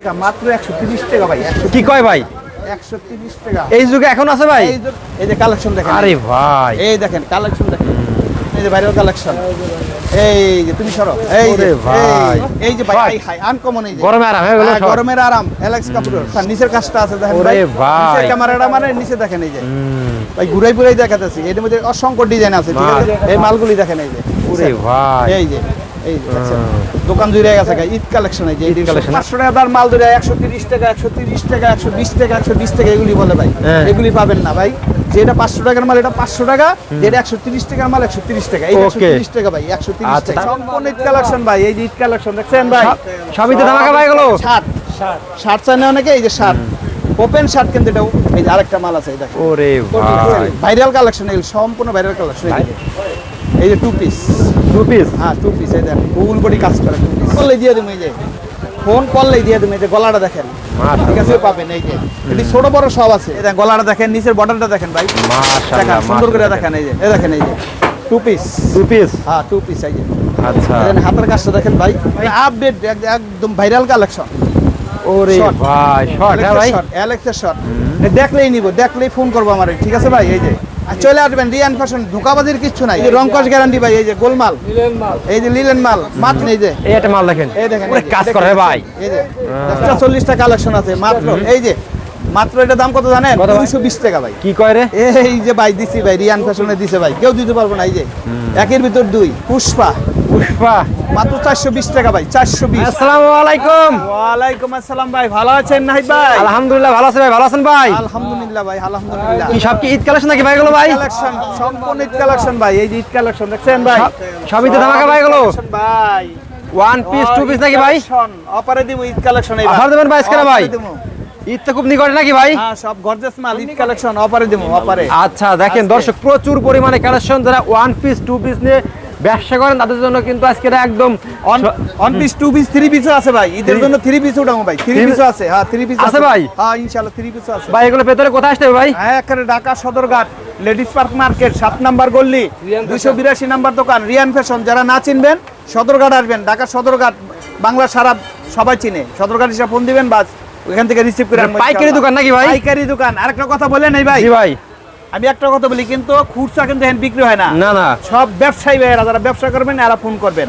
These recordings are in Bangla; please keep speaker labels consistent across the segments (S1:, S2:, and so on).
S1: টাকা মাত্র একশো তিরিশ টাকা ভাই
S2: কি কয় ভাই?
S1: একশো তিরিশ টাকা।
S2: এই যুগে এখন আছে ভাই?
S1: এই যে- কালেকশন দেখেন।
S2: আরে ভাই।
S1: এই দেখেন কালেকশন দেখেন। এই যে ভাইরাল কালেকশন। এই যে তুমি সরো। এই যে
S2: ভাই।
S1: এই- এই যে ভাই
S2: ভাই।
S1: হাই হাই আনকমন এই যে।
S2: গরমে আরাম হয়ে গেল
S1: গরমের আরাম। অ্যালেক্স কাপুরের। তার নিচের কাজটা আছে দেখেন
S2: ওরে
S1: ভাই।
S2: ভাই।
S1: নিচের ক্যামেরাটা মানে নিচে দেখেন এই যে। ভাই ঘুরাই ঘুরাই দেখাতেছি। এর মধ্যে অসংখ্য ডিজাইন আছে ঠিক আছে?
S2: মাল।
S1: এই মালগুলি দেখেন এই যে।
S2: ওরে ভাই।
S1: এই যে। এই দোকান জুড়ে গেছে ঈদ কালেকশন এই যে পাঁচশো টাকা দাম মাল ধরে একশো তিরিশ টাকা একশো তিরিশ টাকা একশো বিশ টাকা একশো বিশ টাকা এগুলি বলে ভাই।
S2: হ্যাঁ।
S1: এগুলি পাবেন না ভাই। যেটা পাঁচশো টাকার মাল এটা পাঁচশো টাকা যেটা একশো তিরিশ টাকার মাল একশো তিরিশ টাকা। এই একশো তিরিশ টাকা ভাই একশো তিরিশ
S2: আচ্ছা।
S1: টাকা। সম্পূর্ণ ঈদ কালেকশন ভাই এই যে ঈদ কালেকশন দেখছেন ভাই?
S2: সব- সবই তো ধামাকা ভাই এগুলো?
S1: শার্ট। শার্ট। চাই না অনেকে এই যে শার্ট। ওপেন শার্ট কিন্তু এটা এই যে আরেকটা মাল আছে এই দেখেন।
S2: ওরে ভাই।
S1: ভাইরাল কালেকশন এগুলো সম্পূর্ণ ভাইরাল কালেকশন এই যে। টু পিস
S2: টু পিস
S1: হ্যাঁ টু পিস এই দেখেন ফুল বডি কাজ করে টু পিস করলেই দিয়ে দেবো এই যে ফোন করলেই দিয়ে দেবো এই যে গলাটা দেখেন। ঠিক আছে পাবেন এই যে। এটি ছোট বড় সব আছে। এই গলাটা দেখেন নিচের বর্ডারটা দেখেন ভাই। দেখেন সুন্দর করে দেখেন এই যে এই দেখেন এই যে টু পিস
S2: টু পিস
S1: হ্যাঁ টু পিস এই যে।
S2: আচ্ছা।
S1: হাতের কাজটা দেখেন ভাই। আপডেট একদম ভাইরাল কালেকশন
S2: ওরে ভাই শর্ট হ্যাঁ ভাই?
S1: অ্যালেক্সের শট দেখলেই নিব দেখলেই ফোন করব আমার ঠিক আছে ভাই? এই যে। চলে আসবেন রিয়ান ফ্যাশন ধোকাবাজির কিছু নাই। রংকশ গ্যারান্টি ভাই এই যে গোলমাল। এই যে লিলেন মাল মাত্র এই যে।
S2: এই একটা মাল দেখেন।
S1: এই দেখেন
S2: কাজ করে ভাই।
S1: এই যে চল্লিশটা কালেকশন আছে মাত্র। এই যে মাত্র এটা দাম কত জানেন? দুইশো বিশ টাকা ভাই।
S2: কি কয় রে?
S1: এই যে ভাই দিছি ভাই রিয়ান ফ্যাশনে দিছে ভাই। কেউ দিতে পারব না এই যে। একের ভিতর দুই পুষ্পা।
S2: পুষ্পা।
S1: মাত্র চারশো বিশ টাকা ভাই চারশো বিশ।
S2: আসসালামু আলাইকুম।
S1: ওয়ালাইকুম আসসালাম ভাই ভালো আছেন নাহিদ ভাই?
S2: আলহামদুলিল্লাহ ভালো ভাই ভালো আছেন ভাই?
S1: আলহামদুলিল্লাহ ভাই আলহামদুলিল্লাহ।
S2: কি সব কি ঈদ কালেকশন নাকি ভাই? এগুলো ভাই
S1: কালেকশন সম্পূর্ণ ঈদ কালেকশন ভাই এই যে ঈদ কালেকশন দেখছেন ভাই?
S2: সব- সবই তো ধামাকা ভাই এগুলো?
S1: ভাই।
S2: ওয়ান পিস টু পিস নাকি ভাই?
S1: অপারে দিব ঈদ কালেকশন
S2: Offer দেবেন ভাই আজকে ভাই? ঈদ তো খুব নিকটে নাকি ভাই?
S1: হ্যাঁ সব গর্জাস মাল ঈদ কালেকশন অপারে দিব অপারে
S2: আচ্ছা দেখেন দর্শক প্রচুর পরিমাণে কালেকশন যারা ওয়ান পিস টু পিস নিয়ে ব্যবসা করেন তাদের জন্য কিন্তু আজকে একদম
S1: one piece two piece three পিসও আছে ভাই। ঈদের জন্য থ্রি পিস উঠাবো ভাই। থ্রি পিসও আছে হ্যাঁ থ্রি পিস
S2: আছে ভাই?
S1: হ্যাঁ ইনশাআল্লাহ থ্রি পিসও আছে।
S2: ভাই এগুলো ভেতরে কোথায় আসতে ভাই?
S1: হ্যাঁ এখানে Dhaka Sadarghat ladies park market সাত নাম্বার গল্লি দুইশো বিরাশি নাম্বার দোকান রিয়ান ফ্যাশন। যারা না চিনবেন সদরঘাট আসবেন। ঢাকা সদরঘাট বাংলা সারা সবাই চিনে। সদরঘাট হিসাবে ফোন দিবেন বাস। ওখান থেকে রিসিভ করে
S2: পাইকারি দোকান নাকি ভাই?
S1: পাইকারি দোকান। আরেকটা কথা বলেন এই ভাই।
S2: জি ভাই।
S1: আমি একটা কথা বলি কিন্তু খুচরা কিন্তু এখন বিক্রি হয় না।
S2: না না।
S1: সব ব্যবসায়ী ভাইয়েরা যারা ব্যবসা করবেন এরা ফোন করবেন।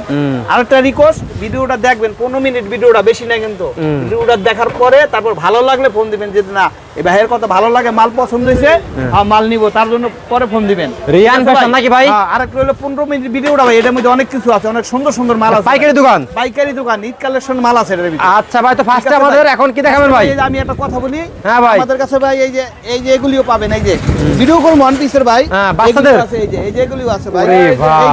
S2: আর
S1: একটা রিকোয়েস্ট ভিডিওটা দেখবেন পনেরো মিনিট ভিডিওটা বেশি না কিন্তু। ভিডিওটা দেখার পরে তারপর ভালো লাগলে ফোন দিবেন যে না এই ভাইয়ের কথা ভালো লাগে মাল পছন্দ হয়েছে হ্যাঁ, মাল নিব তার জন্য পরে ফোন দিবেন
S2: রিয়ান
S1: আছে
S2: ফ্যাশন নাকি ভাই?
S1: হ্যাঁ, আরেকটা হলো পনেরো মিনিট ভিডিওটা ভাই এটার মধ্যে অনেক কিছু আছে অনেক সুন্দর সুন্দর মাল আছে
S2: পাইকারি দোকান
S1: পাইকারি দোকান ঈদ কালেকশন মাল আছে ভিতরে
S2: আচ্ছা ভাই তো ফার্স্টে আমাদের এখন কি দেখাবেন ভাই
S1: আমি একটা কথা বলি
S2: হ্যাঁ ভাই।
S1: আমাদের কাছে ভাই এই যে এই যে এগুলিও পাবেন এই যে ভিডিও করব ওয়ান পিসের ভাই
S2: হ্যাঁ, বাচ্চাদের?
S1: আছে এই যে এই যে এগুলিও আছে ভাই এই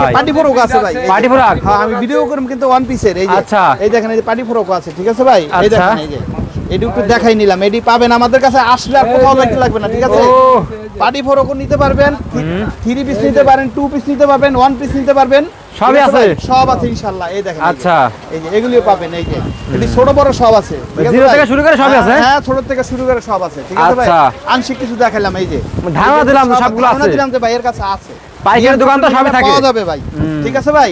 S1: যে পার্টি ফ্রক আছে ভাই।
S2: Party frock?
S1: হ্যাঁ আমি ভিডিও করব কিন্তু ওয়ান পিসের এই যে
S2: আচ্ছা।
S1: এই দেখেন এই যে পার্টি ফ্রক আছে ঠিক আছে ভাই এই
S2: আচ্ছা।
S1: দেখেন এই যে এটি একটু দেখাই নিলাম। এটি পাবেন আমাদের কাছে আসলে আর কোথাও দেখতে লাগবে না ঠিক আছে?
S2: ও।
S1: পার্টি ফ্রকও নিতে পারবেন থ্রি পিস নিতে পারেন টু পিস নিতে পারবেন ওয়ান পিস নিতে পারবেন।
S2: সবই আছে?
S1: সব আছে ইনশাআল্লাহ। এই দেখেন
S2: আচ্ছা।
S1: এই যে এগুলিও পাবেন এই যে। এটি ছোট বড় সব আছে
S2: জিরো থেকে শুরু করে সবই আছে?
S1: হ্যাঁ, হ্যাঁ ছোট থেকে শুরু করে সব আছে ঠিক আছে ভাই?
S2: আচ্ছা।
S1: আংশিক কিছু দেখালাম এই যে।
S2: ধারণা দিলাম যে
S1: সব- ধারণা দিলাম যে ভাইয়ের কাছে আছে।
S2: পাইকারি দোকান তো সবই থাকে।
S1: পাওয়া যাবে ভাই। ঠিক আছে ভাই?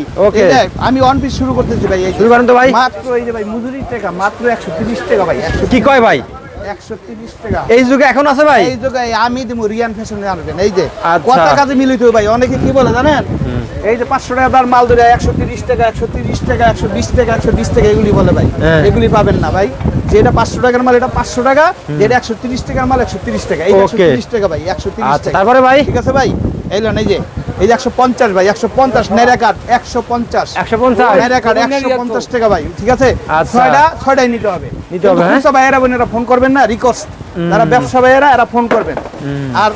S1: যে, আমি ওয়ান পিস শুরু করতেছি ভাই
S2: শুরু করেন তো ভাই।
S1: মাত্র এই যে ভাই মজুরির টাকা মাত্র একশো তিরিশ টাকা ভাই
S2: কি কয় ভাই?
S1: একশো তিরিশ টাকা।
S2: এই যুগে এখন আছে ভাই?
S1: এই জায়গায় আমি দিব রিয়ান ফ্যাশনে আনবেন এই যে।
S2: আচ্ছা।
S1: কত কাজে মিলিত ভাই অনেকে কি বলে জানেন? এই যে পাঁচশো টাকা দাম মাল ধরে একশো তিরিশ টাকা একশো তিরিশ টাকা একশো বিশ টাকা একশো বিশ টাকা এগুলি বলে ভাই।
S2: হ্যাঁ।
S1: এগুলি পাবেন না ভাই। যেটা পাঁচশো টাকার মাল এটা পাঁচশো টাকা। যেটা একশো তিরিশ টাকার মাল একশো তিরিশ টাকা। এই একশো
S2: Okay.
S1: তিরিশ টাকা ভাই একশো তিরিশ
S2: আচ্ছা
S1: টাকা।
S2: তারপরে ভাই?
S1: ঠিক আছে ভাই? এই লোন এই যে। এই একশো পঞ্চাশ ভাই একশো পঞ্চাশ নেড়া কাঠ একশো পঞ্চাশ।
S2: একশো পঞ্চাশ?
S1: নেড়া কাঠ একশো পঞ্চাশ টাকা ভাই ঠিক আছে?
S2: আচ্ছা।
S1: ছয়টা ছয়টাই নিতে হবে।
S2: নিতে হবে, হ্যাঁ?
S1: ভাইয়েরা বোনেরা ফোন করবেন না রিকোয়েস্ট যারা ব্যবসা ভাইয়েরা এরা ফোন করবেন। আর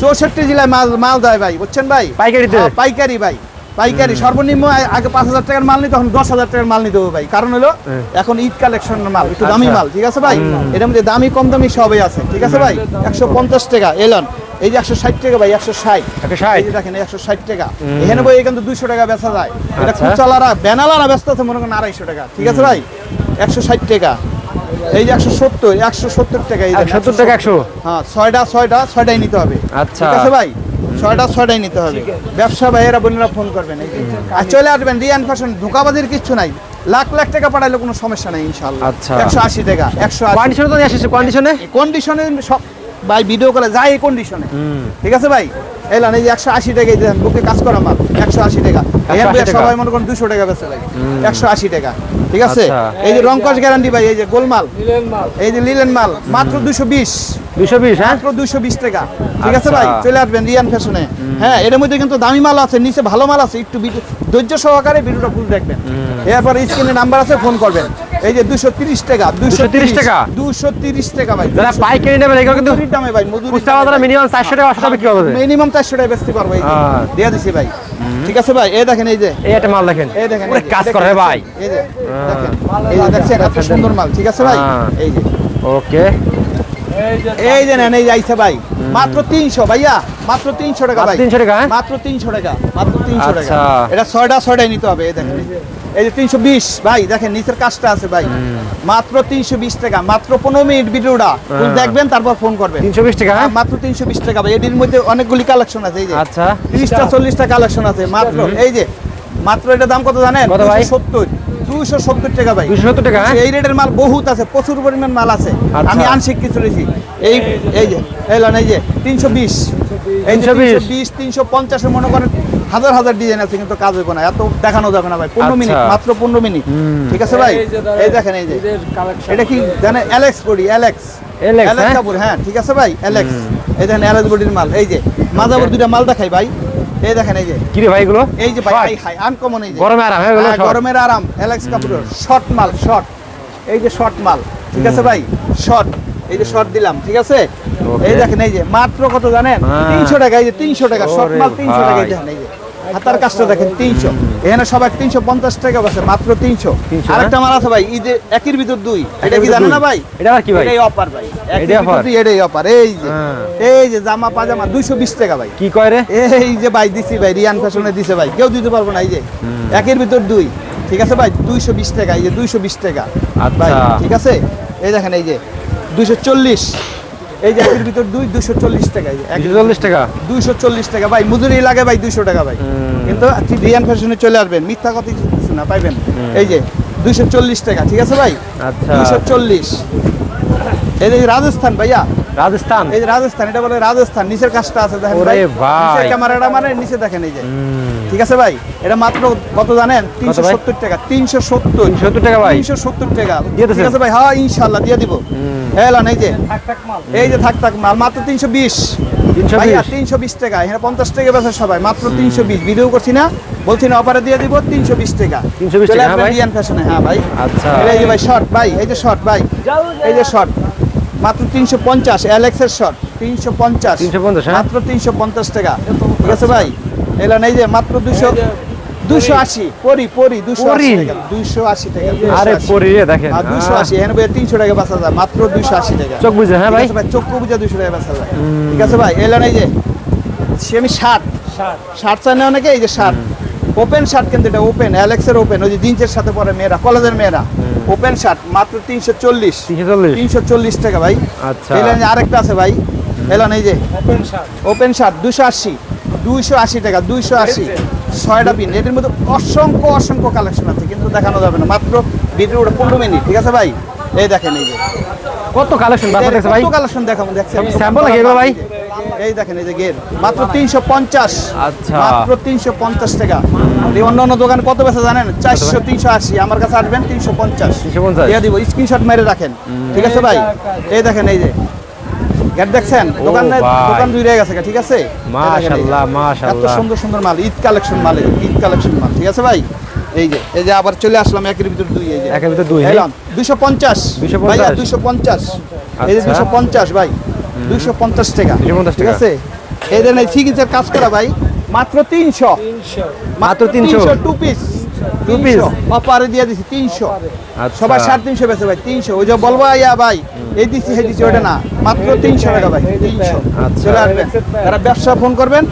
S1: চৌষট্টি জেলায় মাল মাল দেয় ভাই বুঝছেন ভাই?
S2: পাইকারি
S1: হ্যাঁ, পাইকারি ভাই। পাইকারি সর্বনিম্ন আগে পাঁচ হাজার টাকার মাল নিতে তখন দশ হাজার টাকার মাল নিতে হবে ভাই। কারণ হলো
S2: হ্যাঁ।
S1: এখন ঈদ কালেকশনের মাল একটু দামি
S2: আচ্ছা।
S1: মাল ঠিক আছে ভাই? এর মধ্যে দামি কম দামি সবই আছে ঠিক আছে ভাই? একশো পঞ্চাশ টাকা এলন। এই যে একশো ষাট টাকা ভাই একশো ষাট। দেখেন একশো ষাট টাকা। এখানে বই এখানে দুইশো টাকা বেচা যায়। এটা
S2: আচ্ছা।
S1: খুচরালারা বেনালারা ব্যস্ত আছে মনে করেন আড়াইশো টাকা ঠিক আছে ভাই? একশো ষাট টাকা। এই যে একশো সত্তর একশো সত্তর টাকা এই
S2: সত্তর টাকা একশো?
S1: হ্যাঁ ছয়টা ছয়টা ছয়টাই নিতে হবে।
S2: আচ্ছা।
S1: ঠিক আছে ভাই? ছয়টা ছয়টাই নিতে হবে। ব্যবসা ভাইয়েরা বোনেরা ফোন করবেন। আর চলে আসবেন রিয়ান ফ্যাশন ধোকাবাজির কিচ্ছু নাই। লাখ লাখ টাকা পাঠাইলে কোনো সমস্যা নেই ইনশাল্লাহ
S2: আচ্ছা।
S1: একশো আশি টাকা একশো আশি।
S2: কন্ডিশনে তো কন্ডিশনে
S1: কন্ডিশনে সব ভাই ভিডিও করে যায় এই কন্ডিশনে ঠিক আছে ভাই? এলান এই যে একশো আশি টাকা যে বুকে কাজ করা মাল একশো আশি টাকা। এখান থেকে
S2: 180 টাকা।
S1: সবাই মনে করেন দুশো টাকা বেচে ভাই একশো আশি টাকা। ঠিক আছে?
S2: আচ্ছা।
S1: এই যে রংকশ গ্যারান্টি ভাই এই যে গোলমাল। এই যে লিলেন মাল মাত্র দুশো বিশ।
S2: দুশো বিশ হ্যাঁ?
S1: মাত্র দুশো বিশ টাকা। ঠিক আছে
S2: আচ্ছা।
S1: ভাই চলে আসবেন রিয়ান ফ্যাশনে। হ্যাঁ এর মধ্যে কিন্তু দামি মাল আছে নিচে ভালো মাল আছে একটু ধৈর্য সহকারে ভিডিওটা ফুল দেখবেন। এরপর স্ক্রিনে নাম্বার আছে ফোন করবেন। এই যে দুশো তিরিশ টাকা দুশো
S2: 230 টাকা?
S1: টাকা ভাই
S2: যারা পাইকারি নেবেন এগুলো কিন্তু
S1: মজুরির দামে ভাই মজুরির
S2: খুচরা
S1: দামে
S2: মিনিমাম চারশো টাকা পাঁচশো টাকা বিক্রি হবে
S1: মিনিমাম চারশো টাকা বেচতে পারব এই
S2: হ্যাঁ।
S1: দিয়ে দিছি ভাই। ঠিক আছে ভাই এই দেখেন এই যে।
S2: এই একটা মাল দেখেন।
S1: এই দেখেন
S2: পুরো কাজ করে ভাই।
S1: এই যে দেখেন। এই যে দেখছেন এত সুন্দর মাল ঠিক আছে ভাই। এই যে।
S2: ওকে
S1: এই যে নেন এই ভাই। মাত্র তিনশো ভাইয়া মাত্র তিনশো টাকা ভাই।
S2: 300 টাকা, হ্যাঁ?
S1: মাত্র তিনশো টাকা মাত্র তিনশো টাকা।
S2: আচ্ছা।
S1: এটা ছয়টা ছয়টাই নিতে হবে এই দেখেন। এই যে- তিনশো বিশ ভাই দেখেন নিচের কাজটা আছে ভাই। মাত্র তিনশো বিশ টাকা মাত্র পনেরো মিনিট ভিডিওটা। ফুল দেখবেন তারপর ফোন করবেন।
S2: তিনশো বিশ টাকা হ্যাঁ?
S1: মাত্র তিনশো বিশ টাকা ভাই। এটির মধ্যে অনেকগুলি কালেকশন আছে এই যে।
S2: আচ্ছা।
S1: তিরিশটা চল্লিশটা কালেকশন আছে মাত্র। এই যে মাত্র এটা দাম কত জানেন? সত্তর। দুশো সত্তর টাকা ভাই।
S2: দুশো সত্তর টাকা হ্যাঁ?
S1: এই রেটের মাল বহুত আছে প্রচুর পরিমাণ মাল আছে।
S2: আচ্ছা।
S1: আমি আংশিক কিছু রেছি এই এই যে এই লন, এই যে তিনশো বিশ। এই যে
S2: 320
S1: তিনশো বিশ। তিনশো মনে করেন হাজার হাজার ডিজাইন আছে কিন্তু কাজ হবে না। এত দেখানো যাবে না ভাই পনেরো
S2: আচ্ছা।
S1: মিনিট মাত্র পনেরো মিনিট। ঠিক আছে ভাই? এই দেখেন এই যে। এটা কি? জানেন অ্যালেক্স বডি অ্যালেক্স অ্যালেক্স
S2: হ্যাঁ?
S1: কাপুর হ্যাঁ ঠিক আছে ভাই অ্যালেক্স এই দেখেন অ্যালেক্স বডির মাল। এই যে মাজাবর দুইটা মাল দেখাই ভাই। এই দেখেন এই যে।
S2: কি রে ভাই এগুলো?
S1: এই যে ভাই? হাই হাই আনকমন এই যে।
S2: গরমে আরাম, হ্যাঁ, এগুলো
S1: হ্যাঁ, গরমের আরাম অ্যালেক্স কাপুরের শর্ট মাল শর্ট এই যে শর্ট মাল ঠিক আছে ভাই? শর্ট এই যে শর্ট দিলাম ঠিক আছে? এই দেখেন এই যে মাত্র কত জানেন?
S2: হ্যাঁ।
S1: তিনশো টাকা এই যে তিনশো টাকা শর্ট মাল তিনশো টাকা এই। দেখেন এই যে। হাতার কাজটা দেখেন তিনশো। এখানে সবাই তিনশো পঞ্চাশ টাকা আছে মাত্র তিনশো।
S2: 300,
S1: আরেকটা মাল আছে ভাই এই যে একের ভিতর দুই। এটা কি
S2: দুই।
S1: না ভাই?
S2: এটা কি ভাই?
S1: এটাই অফার ভাই।
S2: এটাই
S1: অফার এই যে
S2: হ্যাঁ।
S1: এই যে জামা পাজামা দুইশো বিশ টাকা ভাই।
S2: কি কয় রে?
S1: এই যে ভাই দিছি ভাই রিয়ান ফ্যাশনে দিছে ভাই। কেউ দিতে পারব না এই যে। একের ভিতর দুই। ঠিক আছে ভাই দুইশো বিশ টাকা এই যে দুইশো বিশ টাকা।
S2: আচ্ছা।
S1: ভাই ঠিক আছে? এই দেখেন এই যে দুইশো চল্লিশ। এই যে একের ভিতর দুই দুইশো চল্লিশ টাকা
S2: চল্লিশ টাকা?
S1: দুইশো চল্লিশ টাকা। ভাই মজুরি লাগে ভাই দুইশো টাকা ভাই। কিন্তু ডিএন ফ্যাশনে চলে আসবেন মিথ্যা কথা কিছু না পাইবেন। এই যে দুইশো চল্লিশ টাকা ঠিক আছে ভাই?
S2: আচ্ছা।
S1: দুইশো চল্লিশ। এই যে রাজস্থান ভাইয়া
S2: রাজস্থান?
S1: এই যে রাজস্থান এটা বলে রাজস্থান নিচের কাজটা আছে দেখেন
S2: ওরে ভাই।
S1: নিচের ক্যামেরাটা মানে নিচে দেখেন এই যে। ঠিক আছে ভাই? এটা মাত্র কত জানেন? তিনশো
S2: ভাই?
S1: সত্তর টাকা তিনশো সত্তর।
S2: সত্তর টাকা ভাই।
S1: তিনশো সত্তর টাকা।
S2: দিয়ে দিছেন?
S1: ঠিক আছে ভাই? হ্যাঁ ইনশাল্লাহ দিয়ে দিব। হেলান এই যে। এই যে থাক থাক মাল মাত্র তিনশো বিশ।
S2: 320
S1: ভাইয়া তিনশো বিশ টাকা এখানে পঞ্চাশ টাকা বেচে সবাই মাত্র তিনশো বিশ। ভিডিও করছি না বলছি না অফারে দিয়ে দিব তিনশো বিশ টাকা।
S2: 320
S1: চলে
S2: টাকা, হ্যাঁ ভাই?
S1: ফ্যাশনে হ্যাঁ ভাই।
S2: আচ্ছা।
S1: এই যে ভাই শর্ট ভাই এই যে শর্ট ভাই। এই যে শর্ট মাত্র তিনশো পঞ্চাশ অ্যালেক্সের শর্ট তিনশো পঞ্চাশ
S2: 350, হ্যাঁ?
S1: মাত্র তিনশো পঞ্চাশ টাকা। ঠিক আছে ভাই? এলান এই যে মাত্র দুশো দুশো আশি পরি পরি দুশো আশি? টাকা। দুশো আশি টাকা
S2: আরে পরি রে দেখেন।
S1: আর দুশো আশি এখানে ভাই তিনশো টাকা বাঁচা যায় মাত্র দুশো আশি টাকা।
S2: চোখ বুঝে হ্যাঁ ভাই?
S1: চক্ষু বুঝে দুশো টাকা বাঁচা যায় ঠিক আছে ভাই এলান এই যে সেমি শার্ট শার্ট চায় না অনেকে এই যে শার্ট ওপেন শার্ট কিন্তু এটা ওপেন অ্যালেক্সের ওপেন ওই যে জিন্সের সাথে পরে মেয়েরা কলেজের মেয়েরা। ওপেন শার্ট মাত্র তিনশো চল্লিশ।
S2: তিনশো চল্লিশ?
S1: টাকা ভাই।
S2: আচ্ছা।
S1: এলেন আরেকটা আছে ভাই। এলেন এই যে। ওপেন শার্ট দুশো আশি। দুইশো আশি টাকা দুইশো আশি। ছয়টা পিন। এটির মধ্যে অসংখ্য অসংখ্য কালেকশন আছে কিন্তু দেখানো যাবে না। মাত্র ভিডিওটা পনেরো মিনিট ঠিক আছে ভাই? এই দেখেন এই যে।
S2: কত কালেকশন বাসা দেখছে ভাই।
S1: কত কালেকশন দেখাবো দেখছেন
S2: sample নাকি এগুলো ভাই?
S1: এই দেখেন এই যে গের মাত্র তিনশো পঞ্চাশ।
S2: আচ্ছা।
S1: মাত্র তিনশো পঞ্চাশ টাকা। এই অন্য অন্য দোকানে কত বেচা জানেন? চারশো তিনশো আশি। আমার কাছে আসবেন তিনশো পঞ্চাশ।
S2: 350
S1: দিয়ে দিব স্ক্রিনশট মেরে রাখেন। ঠিক আছে ভাই? এই দেখেন এই যে। গেট দেখছেন? দোকান। দোকান দুই গেছে ঠিক আছে? এই
S2: মাশাআল্লাহ,
S1: এত সুন্দর সুন্দর মাল ঈদ কালেকশন মাল ঈদ কালেকশন মাল ঠিক আছে ভাই? এই যে এই যে আবার চলে আসলাম একের ভিতর দুই এই যে।
S2: একের ভিতর দুই,
S1: এলাম দুইশো পঞ্চাশ।
S2: 250
S1: ভাইয়া দুইশো পঞ্চাশ। এই যে
S2: আচ্ছা।
S1: দুইশো পঞ্চাশ ভাই। দুইশো পঞ্চাশ টাকা।
S2: 250
S1: ঠিক আছে? এই দেন এই সিগনেচার কাজ করা ভাই। মাত্র তিনশো।
S2: মাত্র 300
S1: টু পিস
S2: Two piece?
S1: অপারে দিয়ে দিছি তিনশো।
S2: আচ্ছা।
S1: সবাই সাড়ে তিনশো বেছে ভাই তিনশো। ওই যে বলব ইয়া ভাই এই দিছি এই দিছি ওটা না। মাত্র তিনশো টাকা ভাই তিনশো।
S2: আচ্ছা।
S1: চলে আসবেন। যারা ব্যবসা ফোন করবেন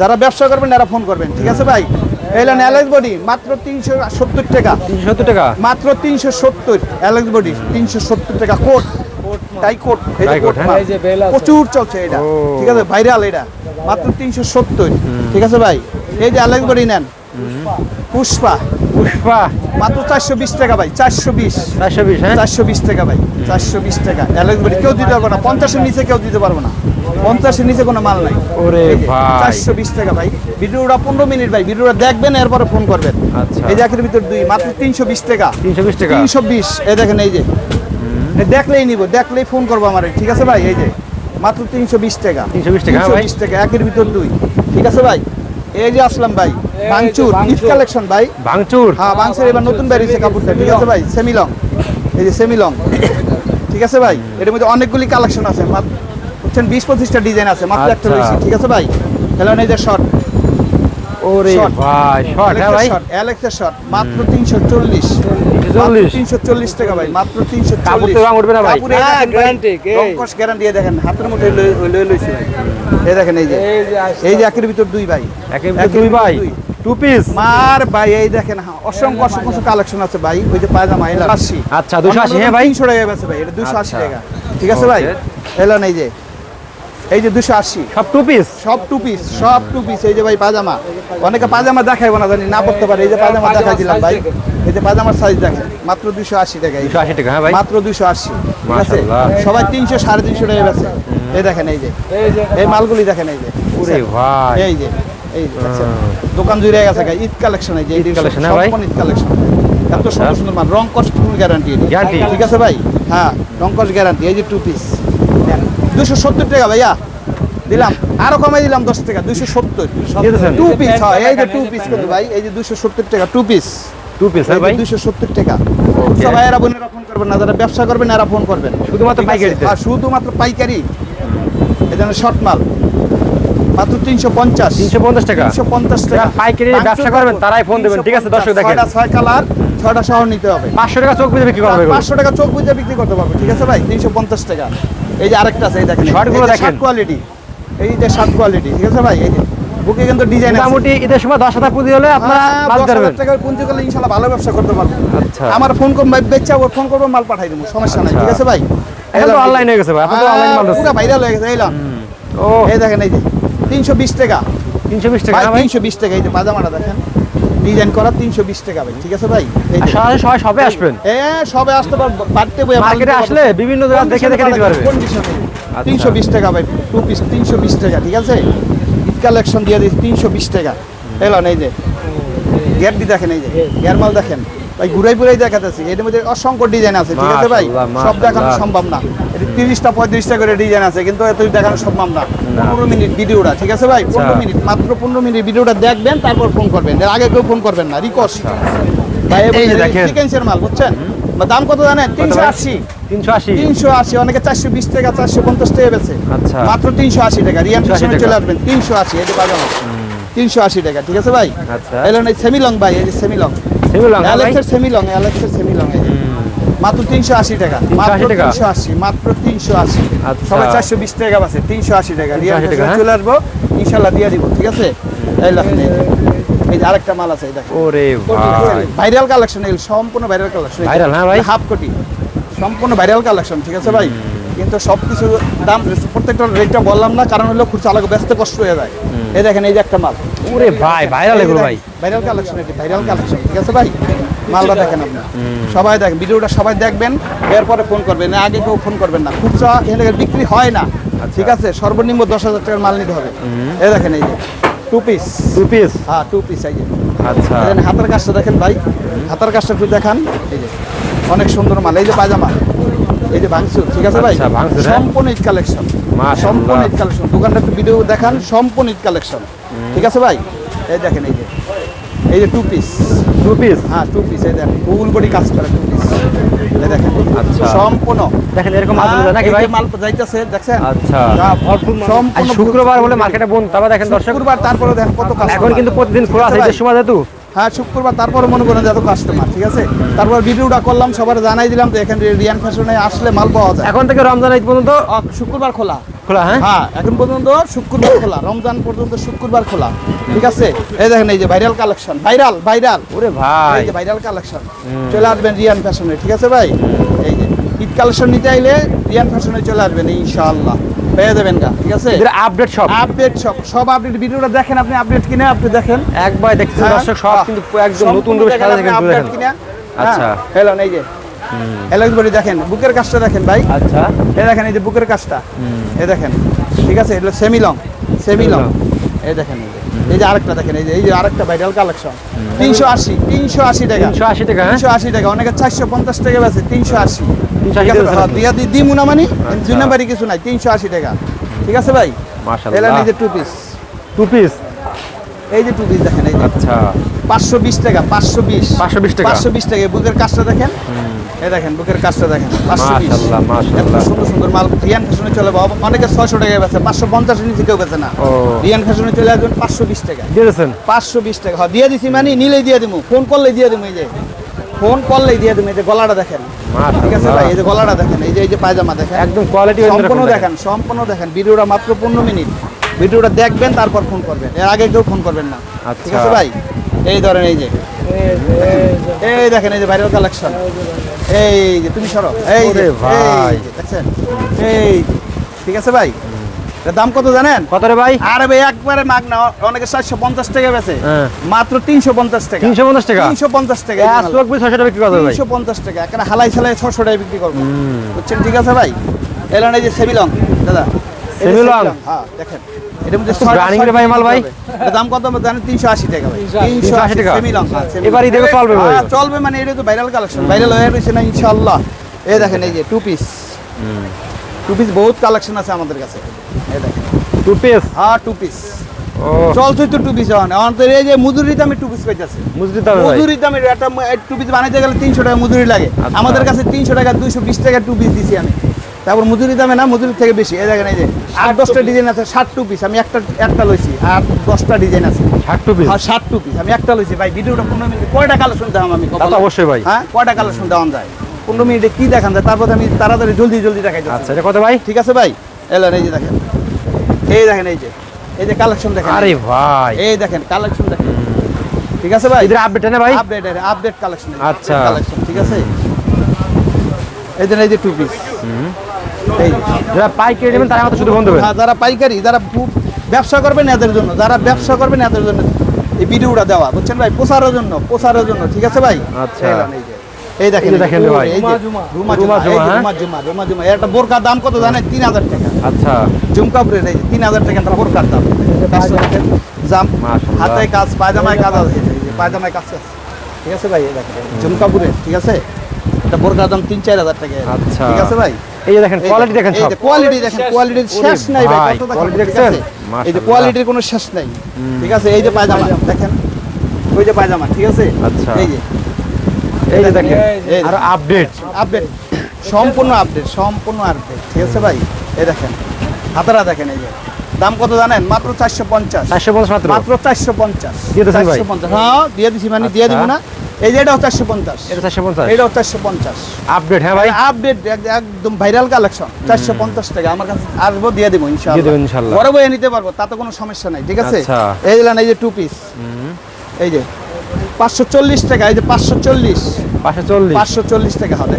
S1: যারা ব্যবসা করবেন তারা ফোন করবেন। ঠিক আছে ভাই? এলেন অ্যালেক্স বডি মাত্র তিনশো সত্তর টাকা।
S2: সত্তর টাকা?
S1: মাত্র তিনশো সত্তর অ্যালেক্স বডি তিনশো সত্তর টাকা। Coat tie coat. এই যে
S2: টাই কোট,
S1: কোট
S2: হ্যাঁ?
S1: মাল।
S2: এই যে
S1: প্রচুর চলছে এটা। ঠিক আছে ভাইরাল এটা। মাত্র তিনশো সত্তর। ঠিক আছে ভাই? এই যে অ্যালেক্স বডি নেন। পুষ্পা।
S2: পুষ্পা।
S1: মাত্র চারশো বিশ টাকা ভাই চারশো বিশ।
S2: চারশো বিশ হ্যাঁ?
S1: চারশো বিশ টাকা ভাই চারশো বিশ টাকা। অ্যালেক্স বডি কেউ দিতে পারবে না পঞ্চাশের নিচে কেউ দিতে পারবে না। পঞ্চাশের নিচে কোনো মাল নাই।
S2: ওরে
S1: চারশো বিশ টাকা ভাই। ভিডিওটা পনেরো মিনিট ভাই ভিডিওটা দেখবেন এরপরে ফোন করবেন।
S2: আচ্ছা।
S1: এই যে একের ভিতর দুই মাত্র তিনশো বিশ টাকা।
S2: তিনশো বিশ টাকা?
S1: তিনশো বিশ এই দেখেন এই যে। দেখলেই নিব দেখলেই ফোন করব আমার। ঠিক আছে ভাই এই যে। মাত্র তিনশো বিশ টাকা।
S2: 320 টাকা, হ্যাঁ
S1: বিশ টাকা একের ভিতর দুই। ঠিক আছে ভাই? এই যে আসলাম ভাই ভাঙচুর ঈদ কালেকশন ভাই।
S2: ভাঙচুর?
S1: হ্যাঁ ভাঙচুর এবার নতুন বেরিয়েছে কাপড়টা ঠিক আছে ভাই? সেমিলং। এই যে সেমিলং। ঠিক আছে ভাই? এটার মধ্যে অনেকগুলি কালেকশন আছে হচ্ছেন বিশ পঁচিশটা ডিজাইন আছে মাত্র একটা
S2: আচ্ছা।
S1: ঠিক আছে ভাই? তাহলে এই যে শর্ট
S2: ওরে ভাই শর্ট হ্যাঁ ভাই?
S1: অ্যালেক্সের শর্ট মাত্র তিনশো চল্লিশ।
S2: 340
S1: তিনশো চল্লিশ টাকা ভাই মাত্র তিনশো
S2: কাপড় তো রং উঠবে না ভাই?
S1: হ্যাঁ গ্যারান্টি গ্যারান্টি দেখেন হাতের মধ্যে লই- লই লইছি ভাই। এই দেখেন এই যে এই যে একের ভিতর দুই ভাই।
S2: একের ভিতর দুই ভাই। টু পিস
S1: মার ভাই এই দেখেন হ্যাঁ, অসংখ্য অসংখ্য কালেকশন আছে ভাই ওই যে পায়জামা এলা আশি
S2: আচ্ছা, 280 হ্যাঁ ভাই?
S1: তিনশো টাকা বেছে ভাই এটা দুশো আশি
S2: আচ্ছা।
S1: টাকা। ঠিক আছে ভাই. এলেন এই যে এই যে দুশো আশি।
S2: সব টু পিস
S1: সব টু পিস সব টু পিস এই যে ভাই পাজামা। অনেকে পাজামা দেখাইবো না জানি না পড়তে পারে। এই যে পাজামা দেখাই দিলাম ভাই। এই যে পাজামার সাইজ দেখেন মাত্র দুশো আশি টাকা
S2: দুশো আশি টাকা হ্যাঁ ভাই।
S1: মাত্র দুশো আশি ঠিক আছে? সবাই তিনশো সাড়ে তিনশো টাকা বেছে এই দেখেন এই যে। এই মালগুলি দেখেন এই যে। এই যে এই যে দোকান জুড়ে গেছে ঈদ কালেকশন এই যে
S2: ঈদ collection, হ্যাঁ
S1: ঈদ কালেকশন। এত সুন্দর সুন্দর মাল। রং কস্ট গ্যারান্টি ঠিক আছে ভাই? হ্যাঁ রং কস্ট গ্যারান্টি এই যে টু পিস দুশো সত্তর টাকা ভাইয়া। দিলাম। আরও কমাই দিলাম দশ টাকা দুশো সত্তর। টু পিস হয় এই যে টু পিস কিন্তু ভাই? এই যে দুশো সত্তর টাকা টু পিস
S2: টু পিস হ্যাঁ ভাই।
S1: দুশো সত্তর টাকা। সবাই এরা বোনেরা ফোন করবেন না যারা ব্যবসা করবেন এরা ফোন করবেন।
S2: শুধুমাত্র?
S1: আর শুধুমাত্র পাইকারি। এই জন্য শর্ট মাল। মাত্র
S2: টাকা।
S1: টাকা।
S2: পাইকারি ব্যবসা করবেন তারাই ফোন দেবেন, ঠিক আছে? দর্শক দেখেন।
S1: ছয়টা ছয় কালার ছয়টা শহর নিতে হবে।
S2: পাঁচশো টাকা চোখ বুঝে বিক্রি করা হবে
S1: টাকা চোখ বুঝে বিক্রি করতে পারব ঠিক আছে ভাই? তিনশো পঞ্চাশ টাকা। এই যে আরেকটা আছে এই দেখেন
S2: Short-গুলো দেখেন।
S1: কোয়ালিটি এই যে শার্ট কোয়ালিটি ঠিক আছে ভাই? এই যে বুকে কিন্তু ডিজাইন আছে।
S2: মোটামুটি ঈদের সময় হাজার পুঁজি হলে আপনারা
S1: হ্যাঁ,
S2: মাল
S1: টাকার পুঁজি করলে ভালো ব্যবসা করতে পারব।
S2: আচ্ছা।
S1: আমার ফোন করব বেচা ও ফোন করব মাল পাঠাই দেবো সমস্যা নাই
S2: আচ্ছা।
S1: ঠিক আছে ভাই?
S2: এখন তো অনলাইন হয়ে গেছে ভাই এখন তো অনলাইন মাল
S1: পুরো ভাইরাল হয়ে গেছে এইলাম
S2: ও।
S1: এই দেখেন এই যে। তিনশো বিশ টাকা।
S2: তিনশো বিশ টাকা
S1: তিনশো বিশ টাকা এই যে পাজামাটা দেখেন। ডিজাইন করা তিনশো বিশ টাকা ভাই ঠিক আছে ভাই?
S2: সবাই সবে আসবেন?
S1: এ সবে আসতে পারব বাড়তে বই
S2: মার্কেটে আসলে বিভিন্ন জায়গা দেখে দেখে দিতে পারবে। আচ্ছা।
S1: তিনশো বিশ টাকা ভাই টু পিস তিনশো বিশ টাকা ঠিক আছে? ঈদ কালেকশন দিয়ে দিচ্ছি তিনশো বিশ টাকা। এলাম এই যে। গেট দি দেখেন এই যে। গের মাল দেখেন। ভাই ঘুরাই ঘুরাই দেখাতেছি। এর মধ্যে অসংখ্য ডিজাইন আছে ঠিক আছে ভাই? সব দেখানো সম্ভব না। তিরিশটা পঁয়ত্রিশটা করে ডিজাইন আছে কিন্তু এত দেখানো সম্ভব না। পনেরো মিনিট ভিডিওটা ঠিক আছে ভাই? পনেরো মিনিট মাত্র পনেরো মিনিট ভিডিওটা দেখবেন তারপর ফোন করবেন। এর আগে কেউ ফোন করবেন না রিকোয়েস্ট ভাই
S2: যে দেখেন।
S1: সিকেন্সের মাল বুঝছেন? দাম কত জানেন? তিনশো আশি।
S2: তিনশো আশি।
S1: তিনশো আশি অনেকে চারশো বিশ টাকা চারশো পঞ্চাশ টাকা বেছে
S2: আচ্ছা।
S1: মাত্র তিনশো আশি টাকা রিয়ান ফ্যাশনে চলে আসবেন তিনশো আশি তিনশো আশি টাকা ঠিক আছে ভাই?
S2: আচ্ছা।
S1: এই সেমিলং ভাই এই যে সেমিলং।
S2: সেগুলো না ভাই
S1: অ্যালেক্সের সেমিলং অ্যালেক্সের সেমিলং এই যে। মাত্র তিনশো আশি টাকা মাত্র তিনশো আশি মাত্র তিনশো আশি।
S2: আচ্ছা।
S1: সবাই চারশো বিশ টাকা আছে তিনশো আশি টাকা। রিয়ান
S2: 380 টাকা,
S1: ফ্যাশনে
S2: হ্যাঁ?
S1: চলে আসব ইনশাল্লাহ দিয়ে দিব ঠিক আছে? এই যে। আরেকটা মাল আছে
S2: ওরে
S1: ভাইরাল কালেকশন এগুলো সম্পূর্ণ ভাইরাল কালেকশন
S2: হ্যাঁ ভাই?
S1: হাফ কোটি। সম্পূর্ণ ভাইরাল কালেকশন ঠিক আছে ভাই? কিন্তু সব কিছু দাম প্রত্যেকটা রেটটা বললাম না কারণ হলো খুব চালক ব্যস্ত কষ্ট হয়ে যায়। এই দেখেন এই যে একটা মাল।
S2: ওরে ভাই ভাইরাল এগুলো ভাই।
S1: ভাইরাল কালেকশন এটি ভাইরাল কালেকশন ঠিক আছে ভাই? মালটা দেখেন আপনি। সবাই দেখেন ভিডিওটা সবাই দেখবেন এরপরে ফোন করবেন। আগে কেউ ফোন করবেন না। খুচরা এখানে বিক্রি হয় না। ঠিক আছে? সর্বনিম্ন দশ হাজার টাকার মাল নিতে হবে। এই দেখেন এই যে টু পিস
S2: টু পিস
S1: হ্যাঁ টু পিস এই যে।
S2: আচ্ছা।
S1: হাতের কাজটা দেখেন ভাই। হাতের কাজটা একটু দেখান। এই যে অনেক সুন্দর মাল। এই যে পায়জামা। এই যে ভাঙচুর ঠিক আছে ভাই?
S2: আচ্ছা?
S1: সম্পূর্ণ ঈদ কালেকশন। সম্পূর্ণ ঈদ কালেকশন দোকানটা একটু ভিডিও দেখান সম্পূর্ণ ঈদ কালেকশন ঠিক আছে ভাই? এই দেখেন এই যে। এই যে টু পিস
S2: টু পিস
S1: হ্যাঁ টু পিস এই দেখেন। ফুল বডি কাজ করে টু পিস এই দেখেন।
S2: আচ্ছা।
S1: সম্পূর্ণ।
S2: দেখেন এরকম মাল নাকি ভাই?
S1: মাল যাইতেছে দেখছেন?
S2: আচ্ছা।
S1: হ্যাঁ, ভরপুর সম্পূর্ণ
S2: শুক্রবার বলে মার্কেটে বন্ধ তারপর দেখেন দর্শক।
S1: শুক্রবার তারপরে দেখেন কত কাজ
S2: এখন কিন্তু প্রতিদিন খোলা আছে সময় যেহেতু।
S1: হ্যাঁ শুক্রবার তারপরে মনে করেন যত কাস্টমার ঠিক আছে? তারপর ভিডিওটা করলাম সবার জানাই দিলাম তো এখানে রিয়ান ফ্যাশনে আসলে মাল পাওয়া যায়।
S2: এখন থেকে রমজান ঈদ পর্যন্ত
S1: শুক্রবার খোলা।
S2: খোলা হ্যাঁ?
S1: হ্যাঁ এখন পর্যন্ত শুক্রবার খোলা রমজান পর্যন্ত শুক্রবার খোলা ঠিক আছে? এই দেখেন এই যে ভাইরাল কালেকশন ভাইরাল ভাইরাল
S2: ওরে ভাই।
S1: এই যে ভাইরাল কালেকশন চলে আসবেন রিয়ান ফ্যাশনে ঠিক আছে ভাই? এই যে ঈদ কালেকশন নিতে আইলে রিয়ান ফ্যাশনে চলে আসবেন ইনশাআল্লাহ। পেয়ে যাবেন গা ঠিক আছে?
S2: আপডেট সব।
S1: আপডেট সব সব আপডেট ভিডিওটা দেখেন আপনি আপডেট কিনে আপনি দেখেন।
S2: একবার দেখতেছেন
S1: হ্যাঁ,
S2: দর্শক সব
S1: হ্যাঁ।
S2: কিন্তু একদম নতুন রূপে
S1: দেখেন
S2: সাজা কিন্তু
S1: কিনা।
S2: আচ্ছা।
S1: হ্যাঁ, হেলন এই যে। এলএক্স বডি দেখেন বুকের কাজটা দেখেন ভাই।
S2: আচ্ছা।
S1: এই দেখেন এই যে বুকের কাজটা। এই দেখেন ঠিক আছে এগুলো সেমি লং সেমি লং এই দেখেন এই যে। আরেকটা দেখেন এই যে এই যে আরেকটা ভাইরাল কালেকশন তিনশো আশি তিনশো আশি টাকা।
S2: তিনশো আশি টাকা হ্যাঁ?
S1: তিনশো আশি টাকা অনেকে চারশো পঞ্চাশ টাকা বেছে তিনশো আশি। আছে হ্যাঁ, দিয়া দি দিমু না মানে
S2: আচ্ছা।
S1: দুই নাম্বারই কিছু নাই তিনশো আশি টাকা। ঠিক আছে ভাই?
S2: মাশাআল্লাহ।
S1: এই যে টু পিস
S2: টু পিস
S1: এই যে টু পিস দেখেন এই যে।
S2: আচ্ছা।
S1: পাঁচশো বিশ টাকা পাঁচশো বিশ।
S2: 520 টাকা।
S1: পাঁচশো বিশ টাকা বুকের কাজটা দেখেন। এই দেখেন বুকের কাজটা দেখেন
S2: মাশাআল্লাহ।
S1: সুন্দর সুন্দর মাল। রিয়ান ফ্যাশনে চলে বাবা অনেকে ছয়শো টাকায় বেছে পাঁচশো পঞ্চাশ নিচে কেউ বেছে না। রিয়ান ফ্যাশনে চলে আসবেন পাঁচশো বিশ টাকা।
S2: দিয়েছেন?
S1: পাঁচশো বিশ টাকা। হ্যাঁ দিয়ে দিছি মানে নিলেই দিয়ে দিমু। ফোন করলেই দিয়ে দিমু এই যে। ফোন করলেই দিয়ে দিমু এই যে গলাটা দেখেন। ঠিক আছে ভাই এই যে গলাটা দেখেন এই যে এই যে পায়জামা দেখেন।
S2: একদম কোয়ালিটি
S1: সম্পূর্ণ দেখেন সম্পূর্ণ দেখেন। ভিডিওটা মাত্র পনেরো মিনিট। ভিডিওটা দেখবেন তারপর ফোন করবেন। এর আগে কেউ ফোন করবেন না।
S2: আচ্ছা।
S1: ঠিক আছে ভাই? এই ধরেন এই যে। এই দেখেন এই যে ভাইরাল কালেকশন এই যে তুমি সরো। এই যে
S2: ভাই।
S1: দেখছেন? এই ঠিক আছে ভাই? দাম কত জানেন?
S2: কত রে ভাই?
S1: আরে ভাই একবারে মাগ না অনেকে চারশো পঞ্চাশ টাকা বেছে
S2: হ্যাঁ।
S1: মাত্র তিনশো পঞ্চাশ টাকা।
S2: তিনশো পঞ্চাশ টাকা?
S1: তিনশো পঞ্চাশ টাকা
S2: টাকা বিক্রি করবে ভাই।
S1: তিনশো পঞ্চাশ টাকা এখানে হালাই সালাই ছশো টাকা বিক্রি করব। বুঝছেন? ঠিক আছে ভাই? এলেন এই যে সেমিলং দাদা?
S2: সেমিলং,
S1: হ্যাঁ দেখেন। এটার মধ্যে
S2: তো branding রে ভাই মাল ভাই?
S1: দাম কত জানেন তিনশো আশি টাকা ভাই।
S2: 380 টাকা?
S1: Semi long semi long.
S2: এবার চলবে ভাই?
S1: চলবে মানে এটা তো ভাইরাল কালেকশন ভাইরাল হয়ে রয়েছে না ইনশাল্লাহ এই দেখেন এই যে টু পিস টু পিস বহুত কালেকশন আছে আমাদের কাছে। এই দেখেন।
S2: টু পিস
S1: হ্যাঁ টু পিস চলছে তো টু পিস এখন। এখন তো এই যে মজুরি দামে টু পিস পাইতেছে।
S2: বুঝতে হবে
S1: মজুরি দামে একটা টু পিস বানাইতে গেলে তিনশো টাকা মজুরি লাগে।
S2: আচ্ছা।
S1: আমাদের কাছে তিনশো টাকা দুইশো বিশ টাকা টু পিস দিছি আমি। তারপর মজুরি দামে না মজুরি থেকে বেশি। এই দেখেন এই যে আট দশটা ডিজাইন আছে ষাট টু পিস আমি একটা একটা লইছি আর দশটা ডিজাইন আছে।
S2: ষাট টু পিস
S1: আর ষাট টু পিস আমি একটা লইছি ভাই ভিডিওটা পনেরো মিনিট কয়টা কালেকশন দেওয়াম আমি
S2: অবশ্যই ভাই।
S1: হ্যাঁ কয়টা কালেকশন দেওয়া যায় পনেরো মিনিটে কি দেখান যায়? তারপর আমি তাড়াতাড়ি জলদি জলদি দেখাই
S2: আচ্ছা এটা কত ভাই?
S1: ঠিক আছে ভাই? এলেন এই যে দেখেন। এই দেখেন এই যে। এই যে কালেকশন দেখেন।
S2: আরে ভাই।
S1: এই দেখেন কালেকশন দেখেন। ঠিক আছে ভাই?
S2: এদের আপডেট না ভাই?
S1: আপডেট আপডেট কালেকশন
S2: আচ্ছা।
S1: কালেকশন ঠিক আছে? এই যে এই যে টু পিস।
S2: যারা পাইকারি নেবেন তারা মাত্র শুধু বন্ধ হবে
S1: হ্যাঁ যারা পাইকারি যারা ব্যবসা করবেন এদের জন্য যারা ব্যবসা করবেন এদের জন্য এই ভিডিওটা দেওয়া বুঝছেন ভাই? প্রচারের জন্য প্রচারের জন্য ঠিক আছে ভাই?
S2: আচ্ছা।
S1: এই দেখেন
S2: দেখেন ভাই।
S1: এই যে
S2: রুমা
S1: রুমা
S2: জুমা?
S1: রুমা জুমা রুমা জুমা একটা বোরকার দাম কত জানেন? তিন হাজার টাকা।
S2: আচ্ছা।
S1: জুমকাপুরের এই যে তিন হাজার টাকা একটা বোরকার দাম। জাম হাতে কাজ পায়জামায় কাজ আছে পায়জামায় কাজ আছে। ঠিক আছে ভাই এই দেখেন জুমকাপুরের ঠিক আছে? এটা বোরকার দাম তিন চার হাজার টাকা।
S2: আচ্ছা।
S1: ঠিক আছে ভাই?
S2: এই যে দেখেন কোয়ালিটি দেখেন সব।
S1: কোয়ালিটি দেখেন কোয়ালিটির শেষ নাই ভাই কত দেখেন? এই যে কোয়ালিটির কোনো শেষ নাই ঠিক আছে? এই যে পায়জামা দেখেন ওই যে পায়জামা ঠিক আছে?
S2: আচ্ছা।
S1: এই যে।
S2: এই যে দেখেন আর আপডেট
S1: আপডেট সম্পূর্ণ আপডেট সম্পূর্ণ আপডেট ঠিক আছে ভাই? এই দেখেন হাতারা দেখেন এই যে। দাম কত জানেন? মাত্র চারশো পঞ্চাশ।
S2: চারশো পঞ্চাশ মাত্র।
S1: মাত্র চারশো পঞ্চাশ।
S2: দিয়ে
S1: পঞ্চাশ। হ্যাঁ দিয়ে দিছি মানে দিয়ে দিব
S2: আচ্ছা।
S1: না। এই যে এটাও চারশো পঞ্চাশ।
S2: এটা চারশো পঞ্চাশ?
S1: এটাও চারশো পঞ্চাশ।
S2: আপডেট হ্যাঁ ভাই?
S1: আপডেট একদম ভাইরাল কালেকশন চারশো পঞ্চাশ টাকা। আমার কাছে আসব দিয়ে দেবো
S2: ইনশাল্লাহ
S1: বড় বইয়ে নিতে পারব তাতে কোনো সমস্যা নাই ঠিক আছে?
S2: আচ্ছা।
S1: এই দিলেন এই যে টু পিস এই যে পাঁচশো চল্লিশ টাকা এই যে পাঁচশো চল্লিশ।
S2: পাঁচশো চল্লিশ?
S1: টাকা হবে।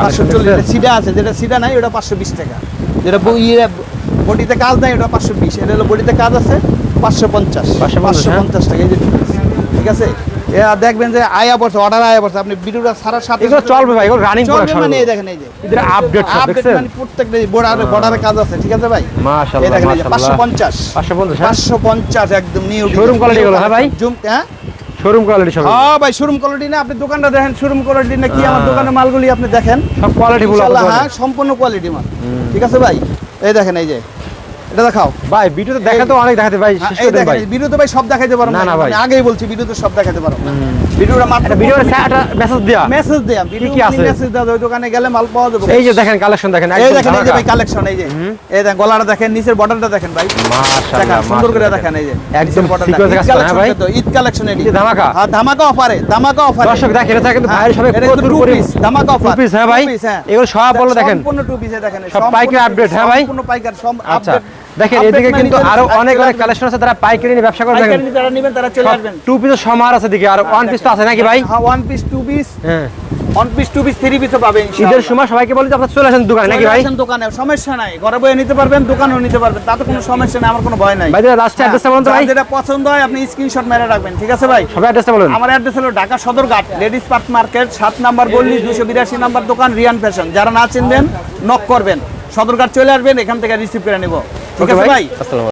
S1: পাঁচশো চল্লিশ সিডা আছে যেটা সিডা নাই ওটা পাঁচশো বিশ টাকা। যেটা ইয়ে বডিতে কাজ নাই ওটা পাঁচশো বিশ। এটা হলো বডিতে কাজ আছে পাঁচশো পঞ্চাশ।
S2: 550,
S1: পাঁচশো
S2: হ্যাঁ?
S1: পঞ্চাশ টাকা এই যে ঠিক আছে? এ দেখবেন যে আয়া পড়ছে অর্ডার আয়া পড়ছে। আপনি ভিডিওটা সারার সাথে
S2: এগুলো চলবে ভাই এগুলো রানিং
S1: চলবে মানে দেখেন এই যে।
S2: আপডেট সব
S1: আপডেট মানে প্রত্যেকটা বর্ডারে কাজ আছে ঠিক আছে ভাই?
S2: মাশাআল্লাহ মাশাআল্লাহ।
S1: পঞ্চাশ।
S2: পাঁচশো পঞ্চাশ হ্যাঁ?
S1: পাঁচশো পঞ্চাশ একদম নিউ
S2: quality গুলো, হ্যাঁ ভাই?
S1: জুম হ্যাঁ?
S2: শোরুম কোয়ালিটি সব
S1: হ্যাঁ ভাই শোরুম কোয়ালিটি না আপনি দোকানটা দেখেন শোরুম কোয়ালিটি না কি আমার
S2: হ্যাঁ।
S1: দোকানের মালগুলি আপনি দেখেন।
S2: সব কোয়ালিটি গুলো
S1: ইনশাআল্লাহ, হ্যাঁ সম্পূর্ণ কোয়ালিটি মাল। ঠিক আছে ভাই? এই দেখেন এই যে। এটা দেখাও
S2: ভাই ভিডিওতে দেখা তো অনেক দেখাতে ভাই
S1: হ্যাঁ,
S2: শেষ করে ভাই
S1: ভিডিওতে ভাই সব দেখাইতে পারব
S2: না,
S1: না
S2: না ভাই।
S1: আমি আগেই বলছি ভিডিওতে সব দেখাইতে পারব না ভিডিওটা মাত্র
S2: ভিডিওর একটা মেসেজ দেয়া
S1: মেসেজ দেয়া ভিডিও
S2: কি আছে?
S1: মেসেজ দেওয়া ওই দোকানে গেলে মাল পাওয়া যাবে
S2: এই যে দেখেন কালেকশন দেখেন
S1: এই দেখেন এই যে। ভাই কালেকশন এই যে এই দেখেন গলাটা দেখেন নিচের বটনটা দেখেন ভাই
S2: মাশাআল্লাহ
S1: সুন্দর করে দেখেন এই যে
S2: একদম
S1: buttonটা।
S2: কাজ করা, হ্যাঁ ভাই?
S1: ঈদ কালেকশন এটি
S2: ধামাকা।
S1: হ্যাঁ ধামাকা অফারে ধামাকা অফারে
S2: দর্শক দেখেন এটা কিন্তু ভাইয়ের সবাই প্রচুর
S1: two ধামাকা অফার
S2: Two হ্যাঁ ভাই? এগুলো সব বলো দেখেন।
S1: সম্পূর্ণ টু পিসে দেখেন
S2: সব পাইকারি update, হ্যাঁ ভাই?
S1: সম্পূর্ণ পাইকারি সব
S2: আচ্ছা
S1: আপডেট
S2: দেখেন এদিকে কিন্তু
S1: মানে আরও
S2: অনেক অনেক কালেকশন আছে তারা পাইকারি নিয়ে ব্যবসা করে দেখেন
S1: নেবেন তারা চলে আসবেন।
S2: টু পিসের সমার আছে দিকে আর ওয়ান পিস তো আছে নাকি ভাই?
S1: হ্যাঁ ওয়ান পিস টু পিস
S2: হ্যাঁ।
S1: One piece two piece three পিসও পাবেন
S2: ঈদের সময় সবাইকে বলি যে আপনার চলে আসেন দোকানে নাকি ভাই?
S1: দোকানে সমস্যা নাই। ঘরে বয়ে নিতে পারবেন দোকানেও নিতে পারবেন তাতে কোনো সমস্যা নাই আমার কোনো ভয় নাই।
S2: ভাই লাস্টে অ্যাড্রেসটা বলুন তো ভাই।
S1: যেটা পছন্দ হয় আপনি স্ক্রিনশট মেরে রাখবেন ঠিক আছে ভাই?
S2: সবাই অ্যাড্রেসটা বলুন।
S1: আমার অ্যাড্রেস হলো Dhaka Sadarghat ladies park market number number দোকান রিয়ান ফ্যাশন। যারা না চিনবেন নক করবেন। সদরঘাট চলে আসবেন এখান থেকে রিসিভ করে নেব। ঠিক আছে ভাই।
S2: আসসালামু